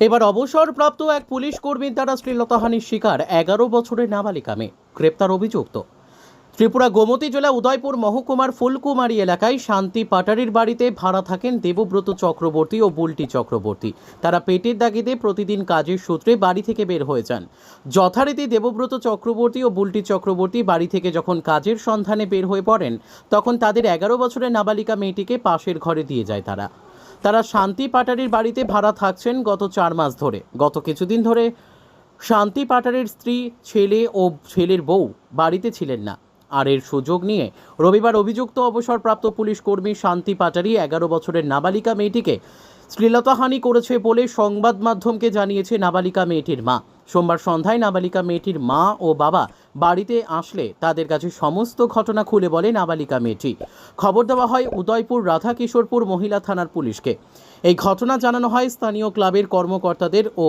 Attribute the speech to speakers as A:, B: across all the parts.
A: এবার অবসরপ্রাপ্ত এক পুলিশ কর্মীর দ্বারা শ্লীলতাহানির শিকার এগারো বছরের নাবালিকা মেয়ে গ্রেপ্তার অভিযুক্ত। ত্রিপুরা গোমতী জেলা উদয়পুর মহকুমার ফুলকুমারী এলাকায় শান্তি পাটারির বাড়িতে ভাড়া থাকেন দেবব্রত চক্রবর্তী ও বুলটি চক্রবর্তী। তারা পেটের দাগিতে প্রতিদিন কাজের সূত্রে বাড়ি থেকে বের হয়ে যান। যথারীতি দেবব্রত চক্রবর্তী ও বুলটি চক্রবর্তী বাড়ি থেকে যখন কাজের সন্ধানে বের হয়ে পড়েন, তখন তাদের এগারো বছরের নাবালিকা মেয়েটিকে পাশের ঘরে দিয়ে যায় তারা। তারা শান্তি পাটারির বাড়িতে ভাড়া থাকছেন গত চার মাস ধরে। গত কিছুদিন ধরে শান্তি পাটারির স্ত্রী, ছেলে ও ছেলের বউ বাড়িতে ছিলেন না। আর এর সুযোগ নিয়ে রবিবার অভিযুক্ত অবসরপ্রাপ্ত পুলিশ কর্মী শান্তি পাটারি এগারো বছরের নাবালিকা মেয়েটিকে শ্লীলতাহানি করেছে বলে সংবাদ মাধ্যমকে জানিয়েছে নাবালিকা মেয়েটির মা। সোমবার সন্ধ্যায় নাবালিকা মেয়েটির মা ও বাবা বাড়িতে আসলে তাদের কাছে সমস্ত ঘটনা খুলে বলে নাবালিকা মেয়েটি। খবর দেওয়া হয় উদয়পুর রাধাকিশোরপুর মহিলা থানার পুলিশকে। এই ঘটনা জানানো হয় স্থানীয় ক্লাবের কর্মকর্তাদের ও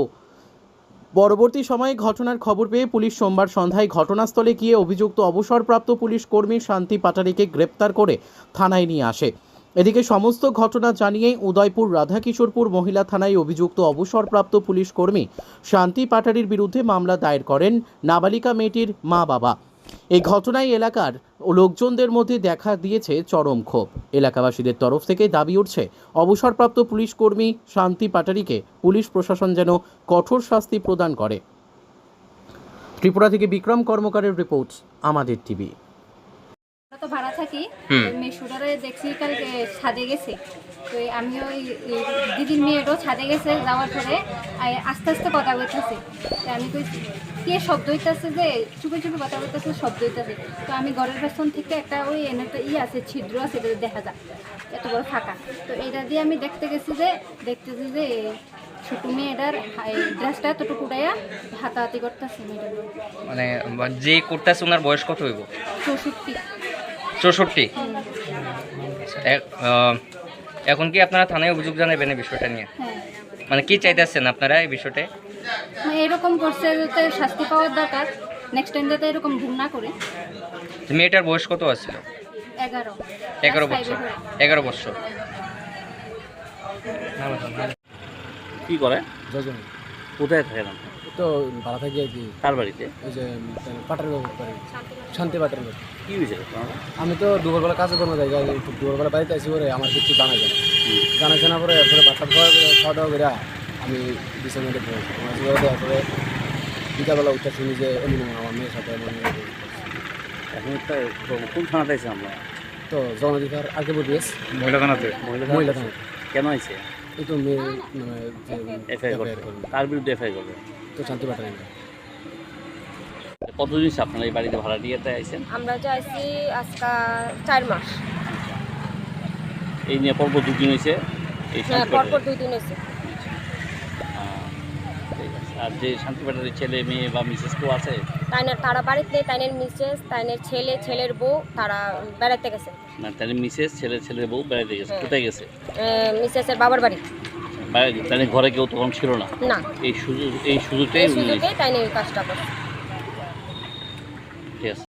A: পরবর্তী সময়ে ঘটনার খবর পেয়ে পুলিশ সোমবার সন্ধ্যায় ঘটনাস্থলে গিয়ে অভিযুক্ত অবসরপ্রাপ্ত পুলিশ কর্মী শান্তি পাটারিকে গ্রেপ্তার করে থানায় নিয়ে আসে। এদিকে সমস্ত ঘটনা জানিয়ে উদয়পুর রাধাকিশোরপুর মহিলা থানায় অভিযুক্ত অবসরপ্রাপ্ত পুলিশ কর্মী শান্তি পাটারির বিরুদ্ধে মামলা দায়ের করেন নাবালিকা মেয়েটির মা বাবা। এই ঘটনায় এলাকার লোকজনদের মধ্যে দেখা দিয়েছে চরম ক্ষোভ। এলাকাবাসীদের তরফ থেকে দাবি উঠছে, অবসরপ্রাপ্ত পুলিশ কর্মী শান্তি পাটারিকে পুলিশ প্রশাসন যেন কঠোর শাস্তি প্রদান করে। ত্রিপুরা থেকে বিক্রম কর্মকারের রিপোর্ট আমাদের টিভি।
B: তো ভাড়া থাকি। ওই দেখছি কালকে ছাদে গেছে। তো আমি ওই দিদির মেয়েটাও ছাদে গেছে যাওয়ার পরে আস্তে আস্তে কথা বলতেছে। তো আমি কই কে শব্দ হইতেছে যে? চুপে চুপে কথা বলতেছে শব্দ হইতেছে। তো আমি ঘরের পেছন থেকে একটা ওই একটা ই আছে ছিদ্র আছে এটা দেখা যায় এত বড় ফাঁকা। তো এটা দিয়ে আমি দেখতে গেছি যে দেখতেছি যে ছোট মেয়েটার ড্রেসটা এতটুকু উড়াইয়া হাতাহাতি করতেছে মেয়েটার
C: মানে যে করতেছে ওনার বয়স কত হইব?
B: চৌষট্টি।
C: চৌষট্টি। এখন কি আপনারা থানায় অভিযোগ জানাবেন এই বিষয়টা নিয়ে?
B: হ্যাঁ।
C: মানে কি চাইতেছেন আপনারা এই বিষয়টা?
B: মানে এরকম করছে যাতে শাস্তি পাওয়ার দরকার নেক্সট টাইম যাতে এরকম ভুল না করে।
C: মেয়েটার বয়স কত আছিল?
B: এগারো।
C: বছর। এগারো বছর।
D: কি করে?
E: যোজন
D: কোথায় থাকেন আপনি?
E: তো ভাড়া থাকি আর কি
D: কার বাড়িতে?
E: ওই যে পাটার বাড়ি। শান্তি পাটার বাড়ি।
D: কি হয়েছে
E: আমি তো দুপুরবেলা কাজে কোনো জায়গায় দুপুরবেলা বাড়িতে আসি করে আমার কিছু জানা যায়। না জানা জানা পরে এরপরে বাচ্চা খাওয়া খাওয়া দাওয়া করে আমি বিছার মধ্যে পড়েছি আমার জীবনে পরে বিকালবেলা উঠে শুনি যে এমন আমার মেয়ের সাথে এমন
D: এখন একটা কোন- থানাতে আমরা?
E: তো জনধিকার আগে বলিয়েছ
D: মহিলা থানাতে। মহিলা
E: মহিলা
D: থানা কেন আছে
E: তো মেয়ে মানে FIR
D: করবে। তার বিরুদ্ধে এফআইআর করবে।
E: তো শান্তি
D: কতদিন আপনারা এই বাড়িতে ভাড়া নিয়ে আইছেন?
F: আমরা যাইছি আজকা চার মাস।
D: এই নিয়ে পরপর দুদিন হয়েছে এই
F: হ্যাঁ পরপর দুদিন হয়েছে
D: হ্যাঁ, আর যে শান্তিপাটারের ছেলে মেয়ে বা মিসেস কেউ আছে?
F: তাইনের তারা বাড়িতে নেই তাইনের মিসেস তাইনের ছেলে ছেলের বউ তারা বেড়াতে গেছে।
D: না তাইনের মিসেস ছেলে ছেলের বউ বেড়াতে গেছে।
F: হ্যাঁ।
D: কোথায় গেছে?
F: মিসেসের বাবার বাড়ি।
D: বাইরে ঘরে কেউ তখন ছিল না?
F: না।
D: এই সুযোগ এই সুযোগটাই
F: তাই
D: উনি
F: তাইনের কাজটা করে
D: ঠিক আছে।